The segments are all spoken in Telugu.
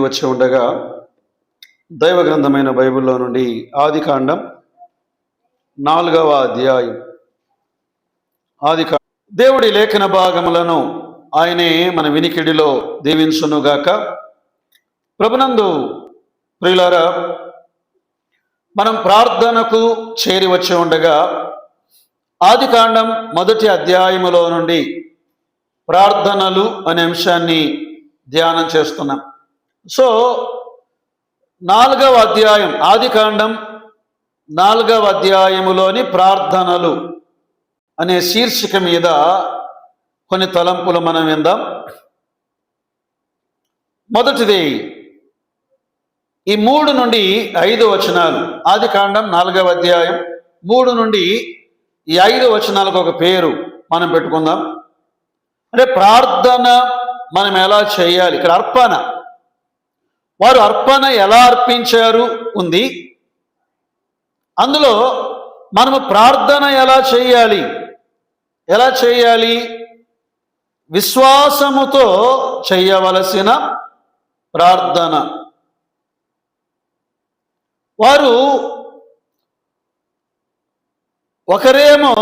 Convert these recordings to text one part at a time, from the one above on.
వచ్చి ఉండగా దైవ గ్రంథమైన బైబిల్లో నుండి ఆది కాండం నాలుగవ అధ్యాయం. ఆది దేవుడి లేఖన భాగములను ఆయనే మన వినికిడిలో దీవించునుగాక. ప్రభునందు ప్రియులారా మనం ప్రార్థనకు చేరి వచ్చి ఉండగా ఆది కాండం మొదటి అధ్యాయములో నుండి ప్రార్థనలు అనే అంశాన్ని ధ్యానం చేస్తున్నాం. సో నాలుగవ అధ్యాయం ఆదికాండం నాలుగవ అధ్యాయములోని ప్రార్థనలు అనే శీర్షిక మీద కొన్ని తలంపులు మనం విందాం. మొదటిది ఈ మూడు నుండి ఐదు వచనాలు ఆది కాండం నాలుగవ అధ్యాయం మూడు నుండి ఈ ఐదు వచనాలకు ఒక పేరు మనం పెట్టుకుందాం. అంటే ప్రార్థన మనం ఎలా చేయాలి? ఇక్కడ అర్పణ. వారు అర్పణ ఎలా అర్పించారు ఉంది. అందులో మనము ప్రార్థన ఎలా చేయాలి? ఎలా చేయాలి? విశ్వాసముతో చేయవలసిన ప్రార్థన. వారు ఒకరేమో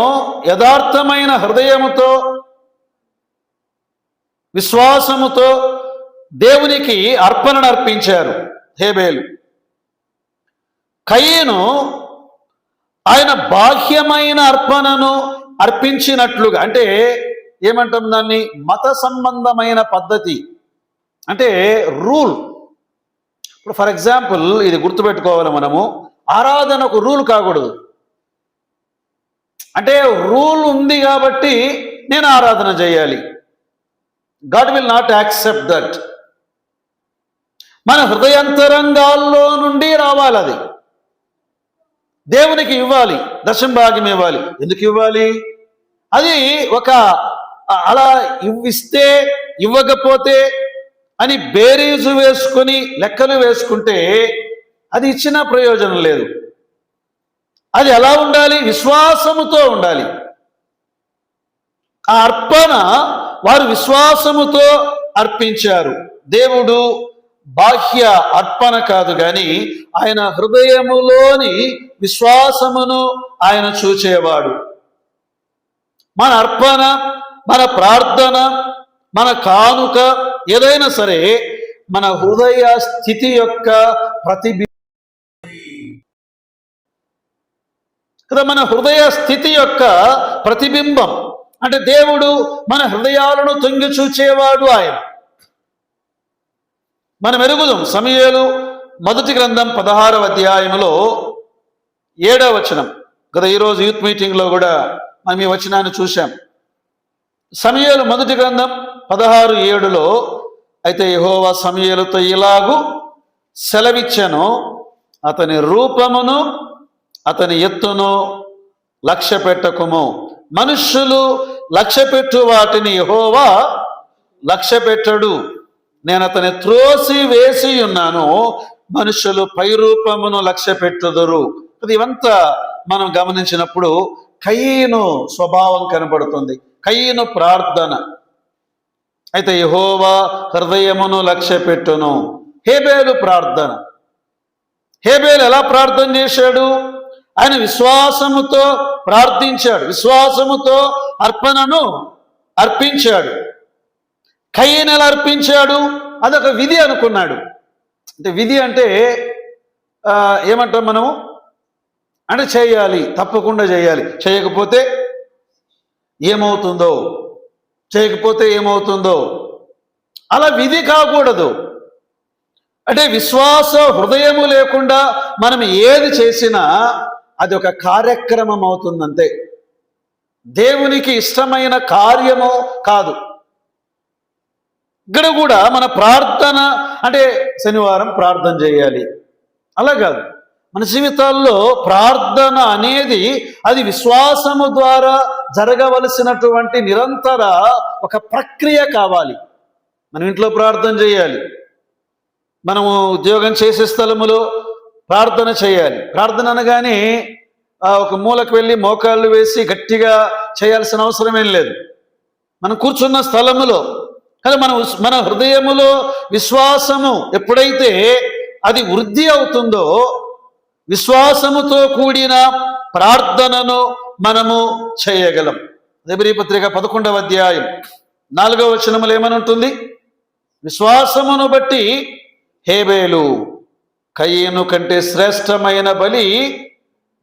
యథార్థమైన హృదయముతో విశ్వాసముతో దేవునికి అర్పణను అర్పించారు హేబేలు. కయ్యను ఆయన బాహ్యమైన అర్పణను అర్పించినట్లుగా అంటే ఏమంటాం దాన్ని? మత సంబంధమైన పద్ధతి. అంటే రూల్. ఇప్పుడు ఫర్ ఎగ్జాంపుల్ ఇది గుర్తుపెట్టుకోవాలి మనము. ఆరాధన ఒక రూల్ కాకూడదు. అంటే రూల్ ఉంది కాబట్టి నేను ఆరాధన చేయాలి. God will not accept that. మన హృదయంతరంగాల్లో నుండి రావాలి అది దేవునికి ఇవ్వాలి దశం భాగ్యం ఇవ్వాలి. ఎందుకు ఇవ్వాలి? అది ఒక అలా ఇవ్విస్తే ఇవ్వకపోతే అని బేరీజు వేసుకొని లెక్కలు వేసుకుంటే అది ఇచ్చిన ప్రయోజనం లేదు. అది ఎలా ఉండాలి? విశ్వాసముతో ఉండాలి. ఆ అర్పణ వారు విశ్వాసముతో అర్పించారు. దేవుడు బాహ్య అర్పణ కాదు గాని ఆయన హృదయములోని విశ్వాసమును ఆయన చూచేవాడు. మన అర్పణ మన ప్రార్థన మన కానుక ఏదైనా సరే మన హృదయ స్థితి యొక్క ప్రతిబి కదా మన హృదయ స్థితి యొక్క ప్రతిబింబం. అంటే దేవుడు మన హృదయాలను తొంగి చూచేవాడు ఆయన. మనం ఎరుగుదాం సమయలు మొదటి గ్రంథం పదహారవ అధ్యాయంలో ఏడవ వచనం. గత ఈరోజు యూత్ మీటింగ్లో కూడా మనం ఈ వచనాన్ని చూశాం. సమయలు మొదటి గ్రంథం పదహారు ఏడులో అయితే యహోవా సమయలతో ఇలాగు సెలవిచ్చాను అతని రూపమును అతని ఎత్తును లక్ష్య పెట్టకుము మనుష్యులు లక్ష్య పెట్టు వాటిని యహోవా లక్ష్య పెట్టడు నేను అతని త్రోసి వేసి ఉన్నాను. మనుషులు పై రూపమును లక్ష్య పెట్టుదురు. అది ఇవంతా మనం గమనించినప్పుడు కయ్యను స్వభావం కనబడుతుంది. కయ్యను ప్రార్థన. అయితే యహోవా హృదయమును లక్ష్య పెట్టును. హేబేలు ప్రార్థన. హేబేలు ఎలా ప్రార్థన చేశాడు? ఆయన విశ్వాసముతో ప్రార్థించాడు. విశ్వాసముతో అర్పణను అర్పించాడు. కయ్యను ఎలా అర్పించాడు. అదొక విధి అనుకున్నాడు. అంటే విధి అంటే ఏమంటాం మనము అంటే చేయాలి తప్పకుండా చేయాలి. చేయకపోతే ఏమవుతుందో? చేయకపోతే ఏమవుతుందో? అలా విధి కాకూడదు. అంటే విశ్వాస హృదయము లేకుండా మనం ఏది చేసినా అది ఒక కార్యక్రమం అవుతుందంతే. దేవునికి ఇష్టమైన కార్యము కాదు. ఇక్కడ కూడా మన ప్రార్థన అంటే శనివారం ప్రార్థన చేయాలి. అలా కాదు. మన జీవితాల్లో ప్రార్థన అనేది అది విశ్వాసము ద్వారా జరగవలసినటువంటి నిరంతర ఒక ప్రక్రియ కావాలి. మనం ఇంట్లో ప్రార్థన చేయాలి. మనము ఉద్యోగం చేసే స్థలములో ప్రార్థన చేయాలి. ప్రార్థన అనగానే ఒక మూలకు వెళ్ళి మోకాళ్ళు వేసి గట్టిగా చేయాల్సిన అవసరం ఏం లేదు. మనం కూర్చున్న స్థలములో కానీ మన మన హృదయములో విశ్వాసము ఎప్పుడైతే అది వృద్ధి అవుతుందో విశ్వాసముతో కూడిన ప్రార్థనను మనము చేయగలం. దేబరీ పత్రిక పదకొండవ అధ్యాయం నాలుగవ వచనములు ఏమనుంటుంది? విశ్వాసమును బట్టి హేబేలు కయ్యను కంటే శ్రేష్టమైన బలి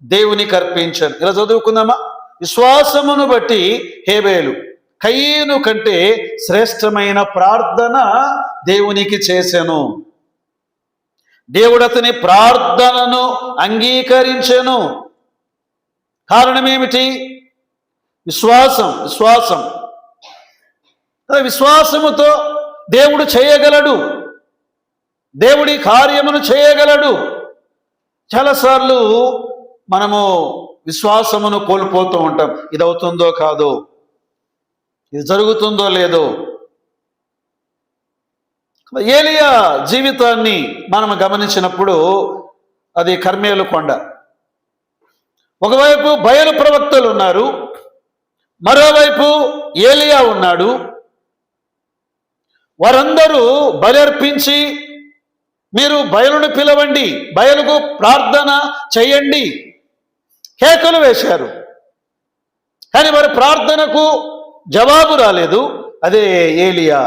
దేవునికి అర్పించను. ఇలా చదువుకుందామా? విశ్వాసమును బట్టి హేబేలు కయ్యను కంటే శ్రేష్టమైన ప్రార్థన దేవునికి చేశాను దేవుడు అతని ప్రార్థనను అంగీకరించెను. కారణం ఏమిటి? విశ్వాసం విశ్వాసం. విశ్వాసముతో దేవుడు చేయగలడు. దేవుడి కార్యమును చేయగలడు. చాలాసార్లు మనము విశ్వాసమును కోల్పోతూ ఉంటాం. ఇది అవుతుందో కాదో. ఇది జరుగుతుందో లేదో. ఏలియా జీవితాన్ని మనం గమనించినప్పుడు అది కర్మేలు కొండ. ఒకవైపు బయలు ప్రవక్తలు ఉన్నారు మరోవైపు ఏలియా ఉన్నాడు. వారందరూ బలర్పించి మీరు బయలును పిలవండి బయలుకు ప్రార్థన చేయండి. కేకలు వేశారు. కానీ వారి ప్రార్థనకు జవాబు రాలేదు. అదే ఏలియా.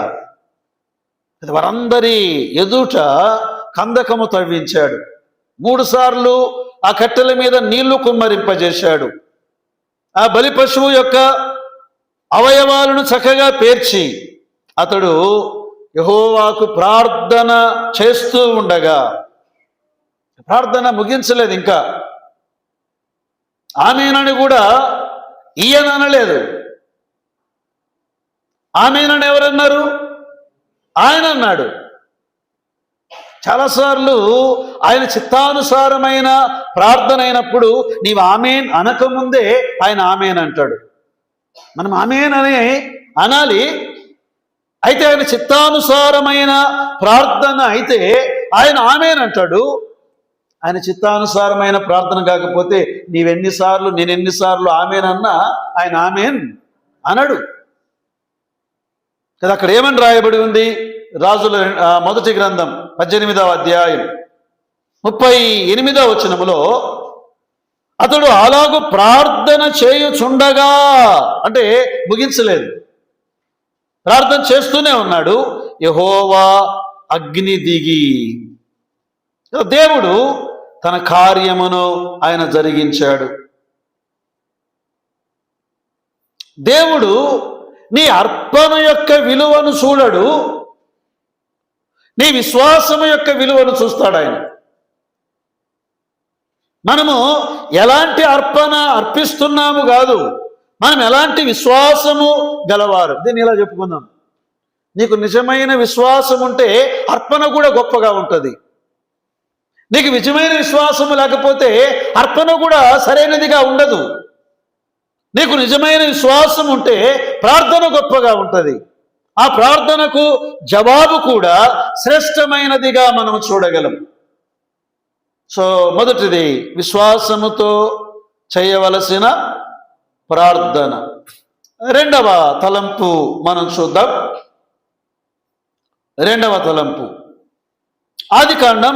అది వారందరి ఎదుట కందకము తవ్వించాడు. మూడుసార్లు ఆ కట్టెల మీద నీళ్ళు కుమ్మరింపజేశాడు. ఆ బలి పశువు యొక్క అవయవాలను చక్కగా పేర్చి అతడు యహోవాకు ప్రార్థన చేస్తూ ఉండగా ప్రార్థన ముగించలేదు ఇంకా. ఆమెనని కూడా ఈయన అనలేదు ఆమెనని ఎవరన్నారు? ఆయన అన్నాడు. చాలాసార్లు ఆయన చిత్తానుసారమైన ప్రార్థన అయినప్పుడు నీవు ఆమెన్ అనకముందే ఆయన ఆమెన్ అంటాడు. మనం ఆమెన్ అనే అనాలి. అయితే ఆయన చిత్తానుసారమైన ప్రార్థన అయితే ఆయన ఆమెన్ అంటాడు. ఆయన చిత్తానుసారమైన ప్రార్థన కాకపోతే నీవెన్నిసార్లు నేను ఎన్నిసార్లు ఆమెనన్నా ఆయన ఆమెన్ అనడు. కదా అక్కడ ఏమని రాయబడి ఉంది? రాజుల మొదటి గ్రంథం పద్దెనిమిదవ అధ్యాయం. ముప్పై ఎనిమిదవ వచనములో అతడు అలాగూ ప్రార్థన చేయుచుండగా అంటే ముగించలేదు. ప్రార్థన చేస్తూనే ఉన్నాడు. యహోవా అగ్ని దిగి. దేవుడు తన కార్యమును ఆయన జరిగించాడు. దేవుడు నీ అర్పణ యొక్క విలువను చూడడు. నీ విశ్వాసము యొక్క విలువను చూస్తాడు ఆయన. మనము ఎలాంటి అర్పణ అర్పిస్తున్నాము కాదు. మనం ఎలాంటి విశ్వాసము గలవారు? దీన్ని ఇలా చెప్పుకుందాం. నీకు నిజమైన విశ్వాసం ఉంటే అర్పణ కూడా గొప్పగా ఉంటుంది. నీకు నిజమైన విశ్వాసము లేకపోతే అర్పణ కూడా సరైనదిగా ఉండదు. నీకు నిజమైన విశ్వాసం ఉంటే ప్రార్థన గొప్పగా ఉంటుంది. ఆ ప్రార్థనకు జవాబు కూడా శ్రేష్టమైనదిగా మనం చూడగలం. సో మొదటిది విశ్వాసముతో చేయవలసిన ప్రార్థన. రెండవ తలంపు మనం చూద్దాం. రెండవ తలంపు. ఆది కాండం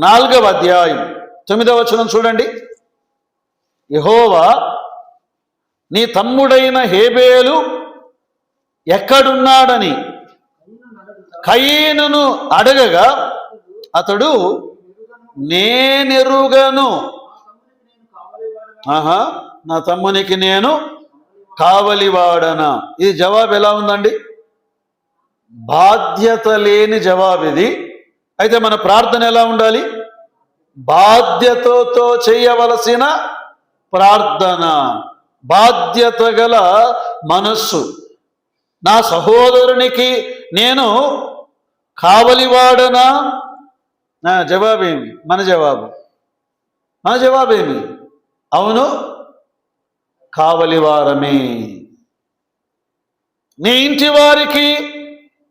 నాలుగవ అధ్యాయం. తొమ్మిదవ వచనం చూడండి. యహోవా నీ తమ్ముడైన హేబేలు ఎక్కడున్నాడని? కయీనును అడగగా అతడు నేనెరుగను. ఆహా నా తమ్మునికి నేను కావలివాడనా? ఇది జవాబు ఎలా ఉందండి? బాధ్యత లేని జవాబు ఇది. అయితే మన ప్రార్థన ఎలా ఉండాలి? బాధ్యతతో చేయవలసిన ప్రార్థన. బాధ్యత గల మనస్సు. నా సహోదరునికి నేను కావలివాడనా? నా జవాబేమి? మన జవాబు. మన జవాబేమి? అవును కావలివారమే. నీ ఇంటి వారికి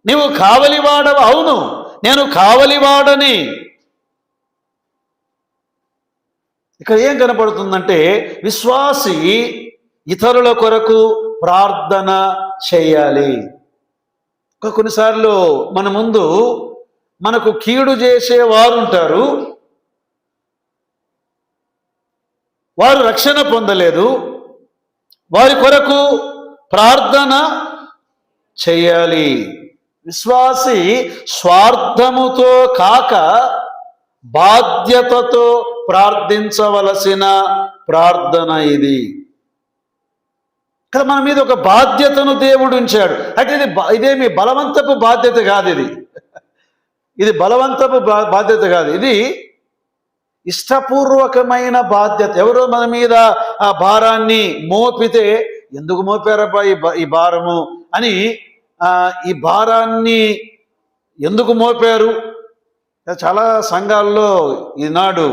నీవు కావలివాడవు అవును నేను కావలివాడని. ఇక్కడ ఏం కనపడుతుందంటే విశ్వాసి ఇతరుల కొరకు ప్రార్థన చేయాలి. కొన్నిసార్లు మన ముందు మనకు కీడు చేసే వారు ఉంటారు. వారు రక్షణ పొందలేదు. వారి కొరకు ప్రార్థన చేయాలి. విశ్వాసి స్వార్థముతో కాక బాధ్యతతో ప్రార్థించవలసిన ప్రార్థన ఇది. కదా మన మీద ఒక బాధ్యతను దేవుడు ఉంచాడు. అయితే ఇది ఇదేమి బలవంతపు బాధ్యత కాదు ఇది. ఇది బలవంతపు బా- బాధ్యత కాదు. ఇది ఇష్టపూర్వకమైన బాధ్యత. ఎవరో మన మీద ఆ భారాన్ని మోపితే ఎందుకు మోపారబ్బా ఈ ఈ భారము అని ఈ భారాన్ని ఎందుకు మోపారు? చాలా సంఘాల్లో ఈనాడు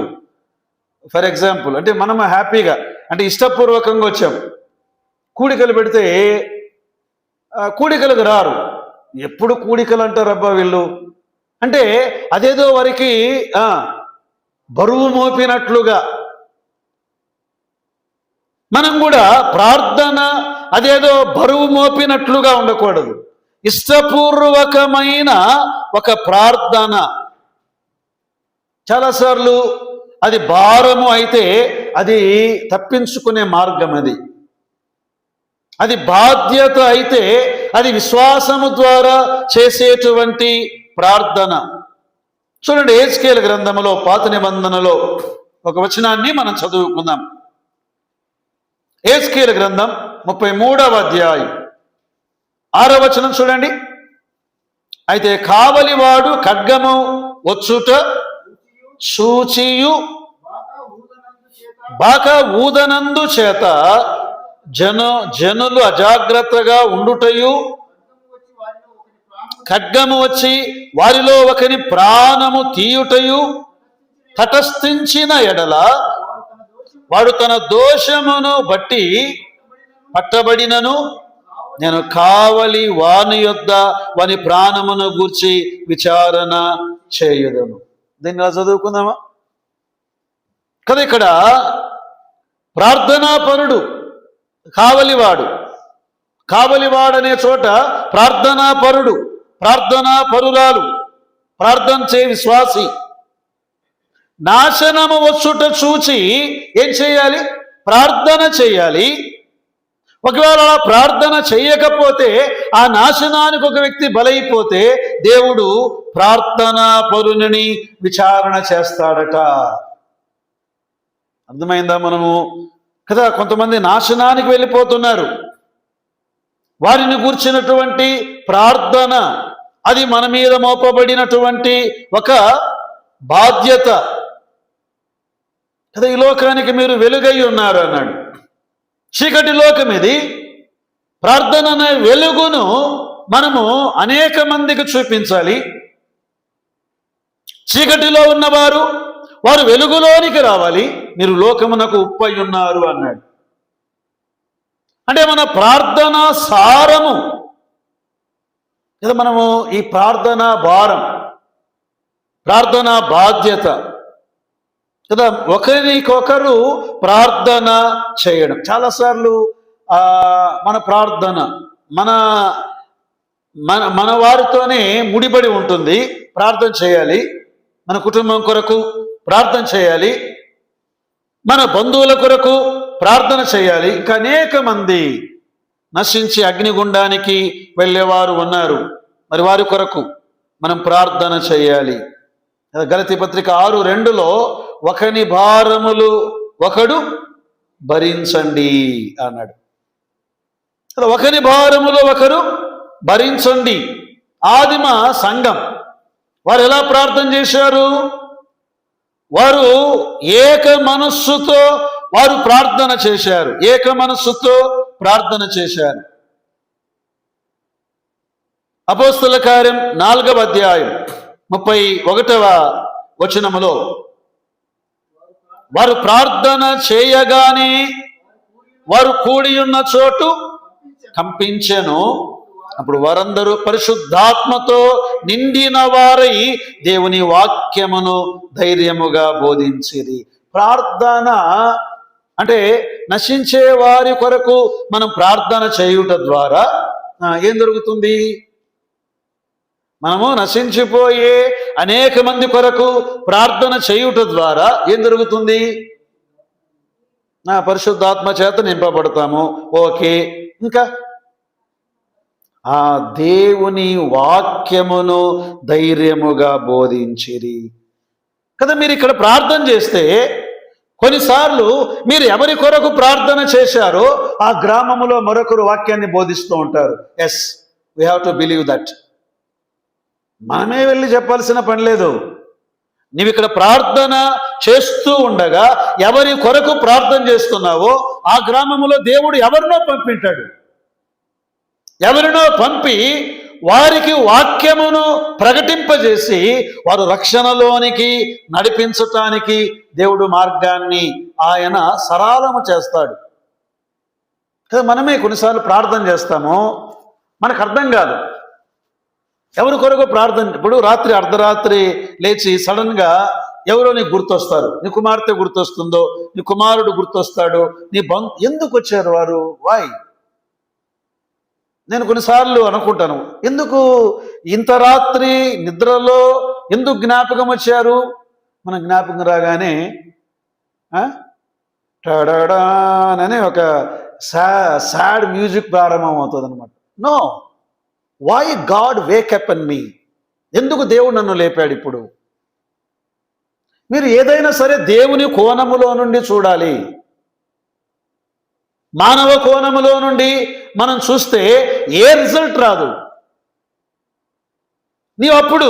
ఫర్ ఎగ్జాంపుల్ అంటే మనం హ్యాపీగా అంటే ఇష్టపూర్వకంగా వచ్చాం కూడికలు పెడితే కూడికలకు రారు. ఎప్పుడు కూడికలు అంటారబ్బా వీళ్ళు? అంటే అదేదో వారికి బరువు మోపినట్లుగా. మనం కూడా ప్రార్థన అదేదో బరువు మోపినట్లుగా ఉండకూడదు. ఇష్టపూర్వకమైన ఒక ప్రార్థన. చాలాసార్లు అది భారము అయితే అది తప్పించుకునే మార్గం అది. అది బాధ్యత అయితే అది విశ్వాసము ద్వారా చేసేటువంటి ప్రార్థన. చూడండి ఏజ్కేల గ్రంథములో పాత నిబంధనలో ఒక వచనాన్ని మనం చదువుకుందాం. ఏజ్కేల గ్రంథం ముప్పై మూడవ అధ్యాయం. ఆరో వచనం చూడండి. అయితే కావలివాడు ఖడ్గము వచ్చుట సూచియు బాక ఊదనందు చేత జన జనులు అజాగ్రత్తగా ఉండుటయు ఖడ్గము వచ్చి వారిలో ఒకని ప్రాణము తీయుటయు తటస్థించిన ఎడల వాడు తన దోషమును బట్టి పట్టబడినను. నేను కావలి వాని యొద్ద వాని ప్రాణమును గూర్చి విచారణ చేయుదను. దీన్ని ఇలా చదువుకుందామా? కదా ఇక్కడ ప్రార్థనాపరుడు కావలివాడు. కావలివాడనే చోట ప్రార్థనాపరుడు ప్రార్థనా పరురాలు ప్రార్థన చే విశ్వాసి. నాశనము వచ్చుట చూచి ఏం చేయాలి? ప్రార్థన చేయాలి. ఒకవేళ అలా ప్రార్థన చేయకపోతే ఆ నాశనానికి ఒక వ్యక్తి బలైపోతే దేవుడు ప్రార్థనా పరుని విచారణ చేస్తాడట. అర్థమైందా మనము? కదా కొంతమంది నాశనానికి వెళ్ళిపోతున్నారు. వారిని కూర్చున్నటువంటి ప్రార్థన అది మన మీద మోపబడినటువంటి ఒక బాధ్యత. కదా ఈ లోకానికి మీరు వెలుగై ఉన్నారు అన్నాడు. చీకటి లోకం ఇది ప్రార్థన అనే వెలుగును మనము అనేక మందికి చూపించాలి. చీకటిలో ఉన్నవారు వారు వెలుగులోనికి రావాలి. మీరు లోకమునకు ఉప్పై ఉన్నారు అన్నాడు. అంటే మన ప్రార్థన సారము. కదా మనము ఈ ప్రార్థన భారం ప్రార్థన బాధ్యత. కదా ఒకరికొకరు ప్రార్థన చేయడం. చాలాసార్లు ఆ, మన ప్రార్థన మన మన మన వారితోనే ముడిపడి ఉంటుంది. ప్రార్థన చేయాలి. మన కుటుంబం కొరకు ప్రార్థన చేయాలి. మన బంధువుల కొరకు ప్రార్థన చేయాలి. ఇంకా అనేక మంది నశించి అగ్నిగుండానికి వెళ్ళేవారు ఉన్నారు. మరి వారి కొరకు మనం ప్రార్థన చేయాలి. గలతి పత్రిక ఆరు రెండులో ఒకని భారములు ఒకడు భరించండి అన్నాడు. ఒకని భారములు ఒకరు భరించండి. ఆదిమ సంఘం వారు ఎలా ప్రార్థన చేశారు? వారు ఏక మనస్సుతో వారు ప్రార్థన చేశారు. ఏక మనస్సుతో ప్రార్థన చేశారు. అపోస్తుల కార్యం నాలుగవ అధ్యాయం ముప్పై ఒకటవ వచనములో వారు ప్రార్థన చేయగానే వారు కూడి ఉన్న చోటు కంపించెను. అప్పుడు వారందరూ పరిశుద్ధాత్మతో నిండిన వారై దేవుని వాక్యమును ధైర్యముగా బోధించిరి. ప్రార్థన అంటే నశించే వారి కొరకు మనం ప్రార్థన చేయుట ద్వారా ఏం జరుగుతుంది? మనము నశించిపోయే అనేక మంది కొరకు ప్రార్థన చేయుట ద్వారా ఏం జరుగుతుంది? నా పరిశుద్ధాత్మ చేత నింపబడతాము. ఓకే. ఇంకా ఆ దేవుని వాక్యమును ధైర్యముగా బోధించిరి. కదా మీరు ఇక్కడ ప్రార్థన చేస్తే కొన్నిసార్లు మీరు ఎవరి కొరకు ప్రార్థన చేశారో ఆ గ్రామములో మరొకరు వాక్యాన్ని బోధిస్తూ ఉంటారు. Yes we have to believe that మనమే వెళ్ళి చెప్పాల్సిన పని లేదు. నీవు ఇక్కడ ప్రార్థన చేస్తూ ఉండగా ఎవరి కొరకు ప్రార్థన చేస్తున్నావో ఆ గ్రామములో దేవుడు ఎవరినో పంపింటాడు ఎవరినో పంపి వారికి వాక్యమును ప్రకటింపజేసి వారు రక్షణలోనికి నడిపించటానికి దేవుడు మార్గాన్ని ఆయన సరాలము చేస్తాడు. కదా మనమే కొన్నిసార్లు ప్రార్థన చేస్తాము. మనకు అర్థం కాదు. ఎవరి కొరకు ప్రార్థన? ఇప్పుడు రాత్రి అర్ధరాత్రి లేచి సడన్గా ఎవరో నీకు గుర్తొస్తారు. నీ కుమార్తె గుర్తొస్తుందో నీ కుమారుడు గుర్తొస్తాడు నీ బంధు ఎందుకు వచ్చారు వారు? వాయ్ నేను కొన్నిసార్లు అనుకుంటాను. ఎందుకు ఇంత రాత్రి నిద్రలో ఎందుకు జ్ఞాపకం వచ్చారు? మన జ్ఞాపకం రాగానే ఆ? అనే ఒక సా సాడ్ మ్యూజిక్ ప్రారంభం అవుతుంది అనమాట no! Why God wake up on me? ఎందుకు దేవుడు నన్ను లేపాడు ఇప్పుడు? మీరు ఏదైనా సరే దేవుని కోణములో నుండి చూడాలి. మానవ కోణములో నుండి మనం చూస్తే ఏ రిజల్ట్ రాదు. నీవు అప్పుడు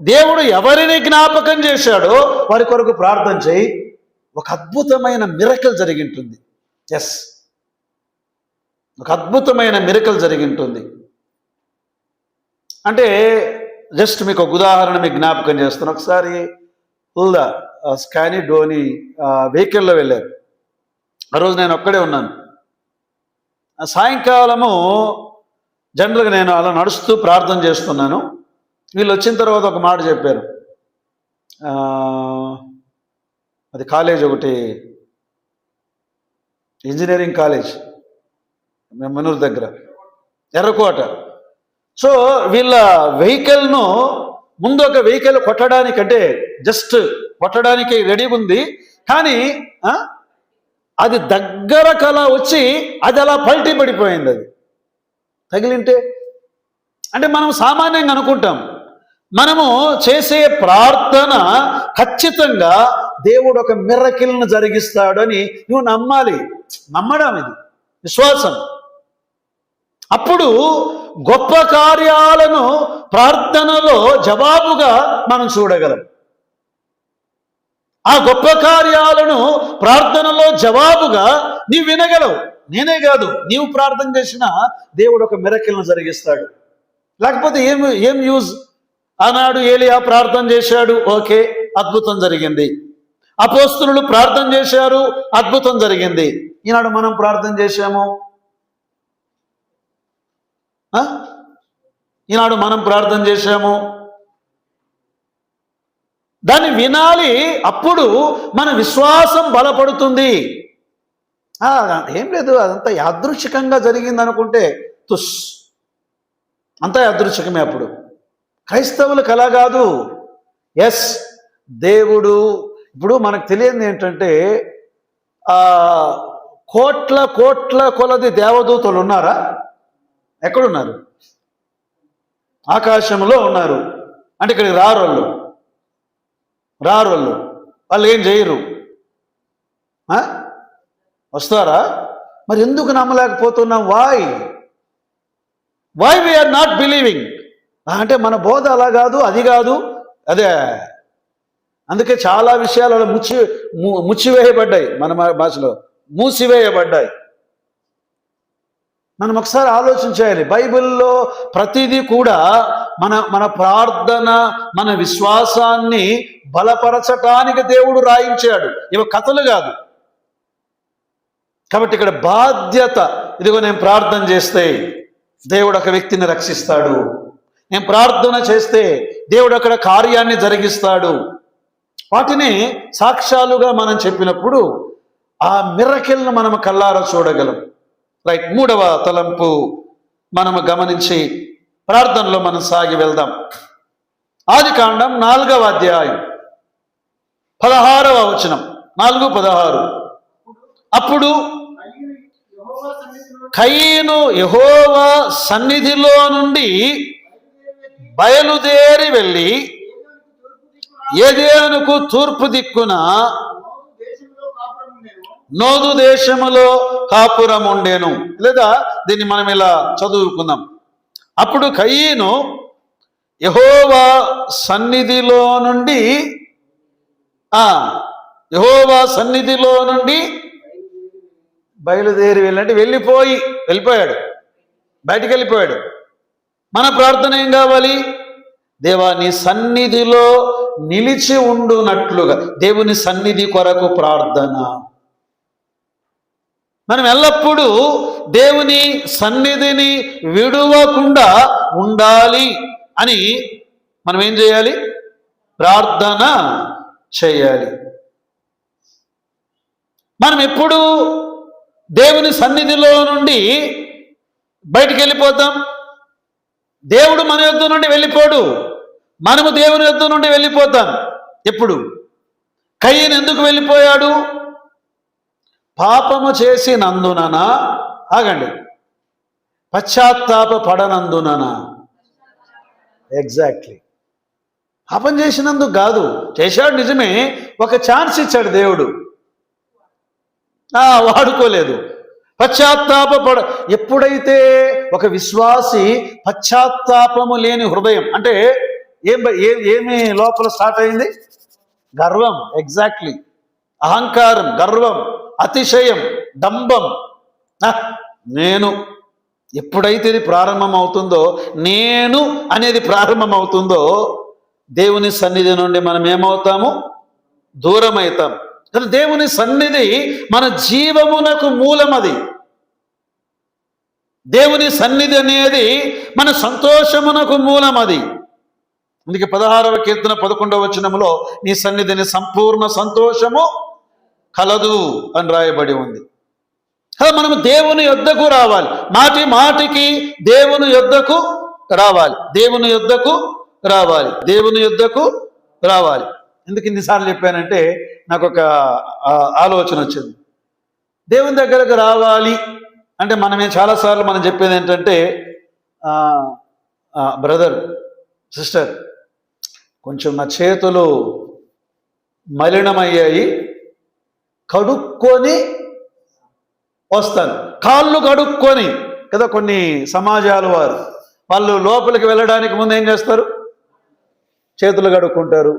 దేవుడు ఎవరిని జ్ఞాపకం చేశాడో వారి కొరకు ప్రార్థన చేయి. ఒక అద్భుతమైన మిరకల్ జరిగింటుంది. ఎస్ ఒక అద్భుతమైన మిరకల్ జరిగింటుంది. అంటే జస్ట్ మీకు ఒక ఉదాహరణ మీకు జ్ఞాపకం చేస్తాను ఒకసారి హుల్దా స్కానీ డోని వెహికల్లో వెళ్ళారు. ఆ రోజు నేను ఒక్కడే ఉన్నాను. సాయంకాలము జనరల్గా నేను అలా నడుస్తూ ప్రార్థన చేస్తున్నాను. వీళ్ళు వచ్చిన తర్వాత ఒక మాట చెప్పారు. అది కాలేజ్ ఒకటి. Engineering college. మనూరు దగ్గర. ఎర్రకోట. సో వీళ్ళ వెహికల్ను ముందు ఒక వెహికల్ కొట్టడానికంటే జస్ట్ కొట్టడానికి రెడీ ఉంది. కానీ అది దగ్గర కళ వచ్చి అది అలా పల్టీ పడిపోయింది అది. తగిలింటే? అంటే మనం సామాన్యంగా అనుకుంటాం మనము చేసే ప్రార్థన ఖచ్చితంగా దేవుడు ఒక మిర్రకిల్ను జరిగిస్తాడని నువ్వు నమ్మాలి. నమ్మడం ఇది విశ్వాసం. అప్పుడు గొప్ప కార్యాలను ప్రార్థనలో జవాబుగా మనం చూడగలం. ఆ గొప్ప కార్యాలను ప్రార్థనలో జవాబుగా నీవు వినగలవు. నేనే కాదు నీవు ప్రార్థన చేసిన దేవుడు ఒక మిరకిల్ను జరిగిస్తాడు. లేకపోతే ఏం ఏం యూజ్? ఆనాడు ఏలియా ప్రార్థన చేశాడు ఓకే అద్భుతం జరిగింది. అపోస్తులు ప్రార్థన చేశారు అద్భుతం జరిగింది. ఈనాడు మనం ప్రార్థన చేశాము? ఆ? ఈనాడు మనం ప్రార్థన చేశాము? దాన్ని వినాలి అప్పుడు మన విశ్వాసం బలపడుతుంది. ఏం లేదు అదంతా యాదృచ్ఛికంగా జరిగింది అనుకుంటే తుస్. అంతా యాదృచ్ఛికమే అప్పుడు. క్రైస్తవులకు అలా కాదు. ఎస్ దేవుడు. ఇప్పుడు మనకు తెలియంది ఏంటంటే కోట్ల కోట్ల కొలది దేవదూతలు ఉన్నారా? ఎక్కడున్నారు? ఆకాశంలో ఉన్నారు. అంటే ఇక్కడికి రారోళ్ళు. రారోళ్ళు. వాళ్ళు ఏం చేయరు. వస్తారా? మరి ఎందుకు నమ్మలేకపోతున్నాం? వాయ్ వై వీఆర్ నాట్ బిలీవింగ్ అంటే మన బోధ అలా కాదు అది కాదు. అదే. అందుకే చాలా విషయాలు అలా ముచ్చి ముచ్చివేయబడ్డాయి మన భాషలో. మూసివేయబడ్డాయి. మనం ఒకసారి ఆలోచించాలి బైబిల్లో ప్రతిదీ కూడా మన మన ప్రార్థన మన విశ్వాసాన్ని బలపరచటానికి దేవుడు రాయించాడు. ఇవి కథలు కాదు. కాబట్టి ఇక్కడ బాధ్యత ఇదిగో నేను ప్రార్థన చేస్తే దేవుడు ఒక వ్యక్తిని రక్షిస్తాడు. నేను ప్రార్థన చేస్తే దేవుడు అక్కడ కార్యాన్ని జరిగిస్తాడు. వాటిని సాక్ష్యాలుగా మనం చెప్పినప్పుడు ఆ మిరకిల్ను మనం కల్లారా చూడగలం. రైట్ మూడవ తలంపు మనము గమనించి ప్రార్థనలో మనం సాగి వెళ్దాం. ఆది కాండం నాలుగవ అధ్యాయం పదహారవ వచనం. నాలుగు పదహారు. అప్పుడు కయ్యను యహోవా సన్నిధిలో నుండి బయలుదేరి వెళ్ళి ఏదేనుకు తూర్పు దిక్కున నోదు దేశములో కాపురం ఉండేను. లేదా దీన్ని మనం ఇలా చదువుకుందాం. అప్పుడు కయ్యను యహోవా సన్నిధిలో నుండి ఆ యహోవా సన్నిధిలో నుండి బయలుదేరి వెళ్ళంటే వెళ్ళిపోయి వెళ్ళిపోయాడు. బయటికి వెళ్ళిపోయాడు మన ప్రార్థన ఏం కావాలి? దేవా నీ సన్నిధిలో నిలిచి ఉండునట్లుగా దేవుని సన్నిధి కొరకు ప్రార్థన. మనం ఎల్లప్పుడూ దేవుని సన్నిధిని విడువకుండా ఉండాలి అని మనం ఏం చేయాలి? ప్రార్థన చేయాలి. మనం ఎప్పుడు దేవుని సన్నిధిలో నుండి బయటికి వెళ్ళిపోతాం దేవుడు మన యొద్ద నుండి వెళ్ళిపోడు. మనము దేవుని యొద్ద నుండి వెళ్ళిపోతాం. ఎప్పుడు? కయ్యను ఎందుకు వెళ్ళిపోయాడు? పాపము చేసినందునన? ఆగండి. పశ్చాత్తాప పడనందునన? ఎగ్జాక్ట్లీ పాపం చేసినందుకు కాదు. చేశాడు నిజమే. ఒక ఛాన్స్ ఇచ్చాడు దేవుడు. వాడుకోలేదు. పశ్చాత్తాపడ ఎప్పుడైతే ఒక విశ్వాసి పశ్చాత్తాపము లేని హృదయం అంటే ఏం ఏమి లోపల స్టార్ట్ అయింది? గర్వం ఎగ్జాక్ట్లీ. అహంకారం గర్వం అతిశయం డంబం నేను ఎప్పుడైతే ఇది ప్రారంభం అవుతుందో నేను అనేది ప్రారంభం అవుతుందో దేవుని సన్నిధి నుండి మనం ఏమవుతాము? దూరం అవుతాం కానీ దేవుని సన్నిధి మన జీవమునకు మూలం అది దేవుని సన్నిధి అనేది మన సంతోషమునకు మూలం అది అందుకే పదహారవ కీర్తన పదకొండవ వచనంలో నీ సన్నిధిని సంపూర్ణ సంతోషము కలదు అని రాయబడి ఉంది. కదా మనం దేవుని యొద్దకు రావాలి. మాటి మాటికి దేవుని యొద్దకు రావాలి. దేవుని యొద్దకు రావాలి. దేవుని యొద్దకు రావాలి. ఎందుకు ఇన్నిసార్లు చెప్పానంటే నాకు ఒక ఆలోచన వచ్చింది. దేవుని దగ్గరకు రావాలి అంటే మనమే చాలాసార్లు మనం చెప్పేది ఏంటంటే బ్రదర్ సిస్టర్ కొంచెం నా చేతులు మలినమయ్యాయి కడుక్కొని వస్తాను. కాళ్ళు కడుక్కొని కదా కొన్ని సమాజాలు వారు వాళ్ళు లోపలికి వెళ్ళడానికి ముందు ఏం చేస్తారు? చేతులు కడుక్కుంటారు.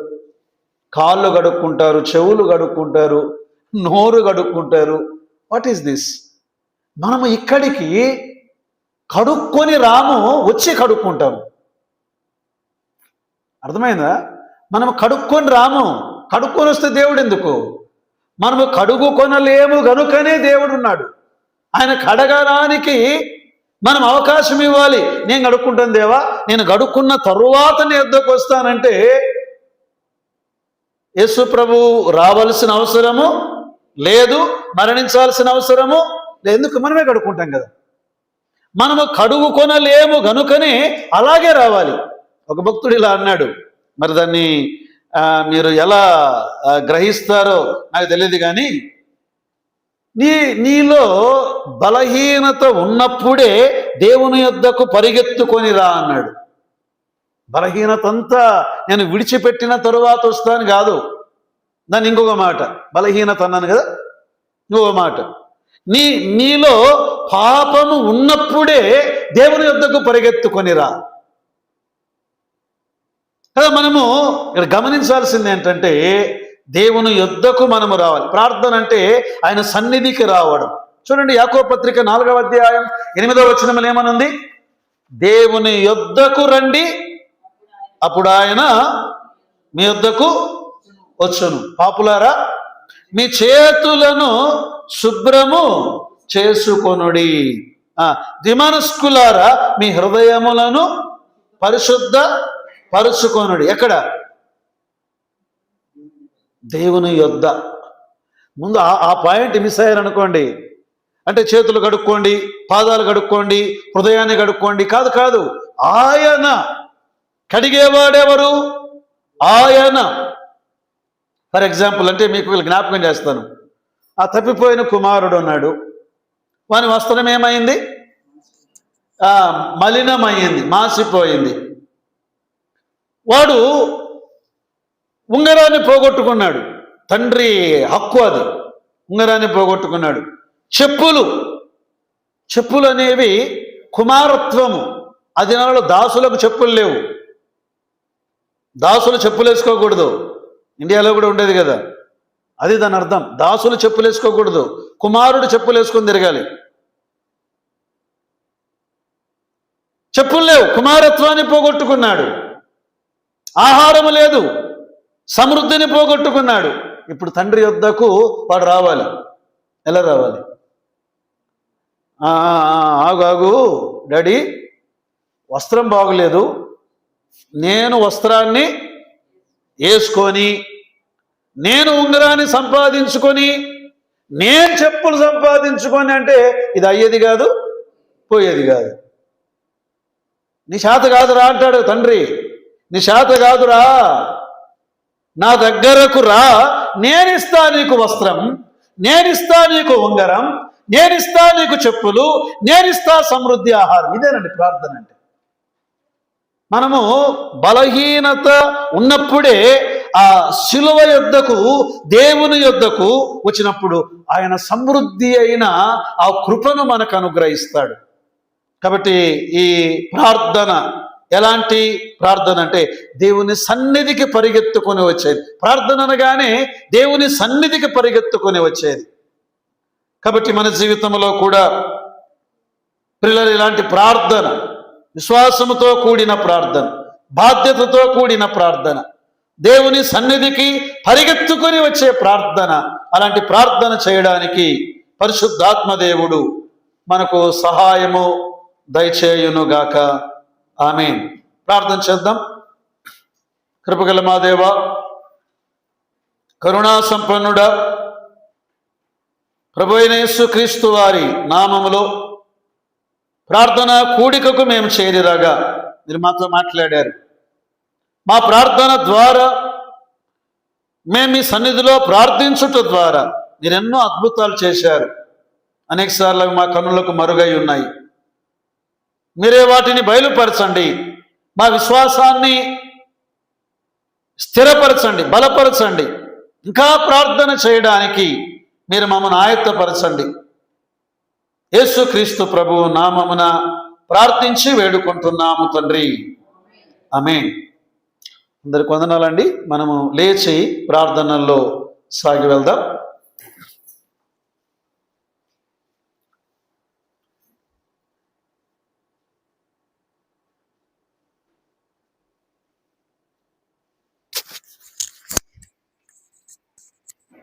కాళ్ళు కడుక్కుంటారు చెవులు కడుక్కుంటారు నోరు కడుక్కుంటారు వాట్ ఈస్ దిస్ మనము ఇక్కడికి కడుక్కొని రాము వచ్చి కడుక్కుంటాము. అర్థమైందా? మనం కడుక్కొని రాము కడుక్కొని వస్తే దేవుడు ఎందుకు? మనము కడుగు కొనలేము గనుకనే దేవుడు ఉన్నాడు. ఆయన కడగడానికి మనం అవకాశం ఇవ్వాలి. నేను కడుక్కుంటాను దేవా నేను గడుక్కున్న తరువాత నీ వద్దకు వస్తానంటే యేసు ప్రభు రావలసిన అవసరము లేదు మరణించాల్సిన అవసరము లేదు. ఎందుకు? మనమే కడుక్కుంటాం కదా. మనము కడుగుకొనలేము గనుకనే అలాగే రావాలి. ఒక భక్తుడు ఇలా అన్నాడు. మరి దాన్ని మీరు ఎలా గ్రహిస్తారో నాకు తెలియదు కానీ నీ నీలో బలహీనత ఉన్నప్పుడే దేవుని యొద్దకు పరిగెత్తుకొని రా అన్నాడు. బలహీనత అంతా నేను విడిచిపెట్టిన తరువాత వస్తాను కాదు. దాన్ని ఇంకొక మాట బలహీనత అన్నాను కదా? ఇంకొక మాట. నీ నీలో పాపము ఉన్నప్పుడే దేవుని యొద్దకు పరిగెత్తుకొనిరా. కదా మనము ఇక్కడ గమనించాల్సింది ఏంటంటే దేవుని యొద్దకు మనము రావాలి. ప్రార్థన అంటే ఆయన సన్నిధికి రావడం. చూడండి యాకో పత్రిక నాలుగవ అధ్యాయం ఎనిమిదవ వచనములు ఏమనుంది? దేవుని యొద్దకు రండి. అప్పుడు ఆయన మీ వద్దకు వచ్చును. పాపులారా మీ చేతులను శుభ్రము చేసుకొనుడి. దిమనస్కులారా మీ హృదయములను పరిశుద్ధ పరుచుకొనుడి. ఎక్కడ? దేవుని యొద్ద. ముందు ఆ ఆ పాయింట్ మిస్ అయ్యారనుకోండి. అంటే చేతులు కడుక్కోండి పాదాలు కడుక్కోండి హృదయాన్ని కడుక్కోండి. కాదు కాదు. ఆయన కడిగేవాడెవరు? ఆయన. ఫర్ ఎగ్జాంపుల్ అంటే మీకు వీళ్ళు జ్ఞాపకం చేస్తాను. ఆ తప్పిపోయిన కుమారుడు ఉన్నాడు. వాని వస్త్రం ఏమైంది? ఆ, మలినమైంది మాసిపోయింది. వాడు ఉంగరాన్ని పోగొట్టుకున్నాడు. తండ్రి హక్కు అది. ఉంగరాన్ని పోగొట్టుకున్నాడు. చెప్పులు. చెప్పులు అనేవి కుమారత్వము. అది దినాలలో దాసులకు చెప్పులు లేవు. దాసులు చెప్పులు వేసుకోకూడదు ఇండియాలో కూడా ఉండేది కదా. అది దాని అర్థం. దాసులు చెప్పులేసుకోకూడదు. కుమారుడు చెప్పులేసుకొని తిరగాలి. చెప్పులు లేవు. కుమారత్వాన్ని పోగొట్టుకున్నాడు. ఆహారము లేదు. సమృద్ధిని పోగొట్టుకున్నాడు. ఇప్పుడు తండ్రి యొద్దకు వాడు రావాలి. ఎలా రావాలి? "ఆ, ఆగు ఆగు డాడీ. వస్త్రం బాగలేదు. నేను వస్త్రాన్ని వేసుకొని నేను ఉంగరాన్ని సంపాదించుకొని నేను చెప్పులు సంపాదించుకొని అంటే ఇది అయ్యేది కాదు పోయేది కాదు. నీ కాదురా అంటాడు తండ్రి. నీ కాదురా. నా దగ్గరకు రా. నేనిస్తా నీకు వస్త్రం నేనిస్తా నీకు ఉంగరం నేనిస్తా నీకు చెప్పులు నేనిస్తా సమృద్ధి ఆహారం. ఇదేనండి ప్రార్థన అంటే. మనము బలహీనత ఉన్నప్పుడే ఆ శిలువ యొద్దకు దేవుని యొద్దకు వచ్చినప్పుడు ఆయన సమృద్ధి అయిన ఆ కృపను మనకు అనుగ్రహిస్తాడు. కాబట్టి ఈ ప్రార్థన ఎలాంటి ప్రార్థన అంటే దేవుని సన్నిధికి పరిగెత్తుకొని వచ్చేది. ప్రార్థన అనగానే దేవుని సన్నిధికి పరిగెత్తుకొని వచ్చేది. కాబట్టి మన జీవితంలో కూడా పిల్లలు ఇలాంటి ప్రార్థన విశ్వాసముతో కూడిన ప్రార్థన బాధ్యతతో కూడిన ప్రార్థన దేవుని సన్నిధికి పరిగెత్తుకొని వచ్చే ప్రార్థన అలాంటి ప్రార్థన చేయడానికి పరిశుద్ధాత్మ దేవుడు మనకు సహాయము దయచేయునుగాక. ఆమె ప్రార్థన చేద్దాం. కృపగల మా దేవ కరుణా సంపన్నుడా ప్రభు అయిన వారి నామములో ప్రార్థన కూడికకు మేము చేరిరాగా. మీరు మాతో మాట్లాడారు. మా ప్రార్థన ద్వారా మేము మీ సన్నిధిలో ప్రార్థించుట ద్వారా మీరు ఎన్నో అద్భుతాలు చేశారు. అనేక సార్లు మా కన్నులకు మరుగై ఉన్నాయి. మీరే వాటిని బయలుపరచండి. మా విశ్వాసాన్ని స్థిరపరచండి బలపరచండి. ఇంకా ప్రార్థన చేయడానికి మీరు మమ్మల్ని ఆయత్తపరచండి. యేసుక్రీస్తు ప్రభు నామమున ప్రార్థించి వేడుకుంటున్నాము తండ్రి. ఆమె అందరికి వందనాలండి. మనము లేచి ప్రార్థనల్లో సాగి వెళ్దాం.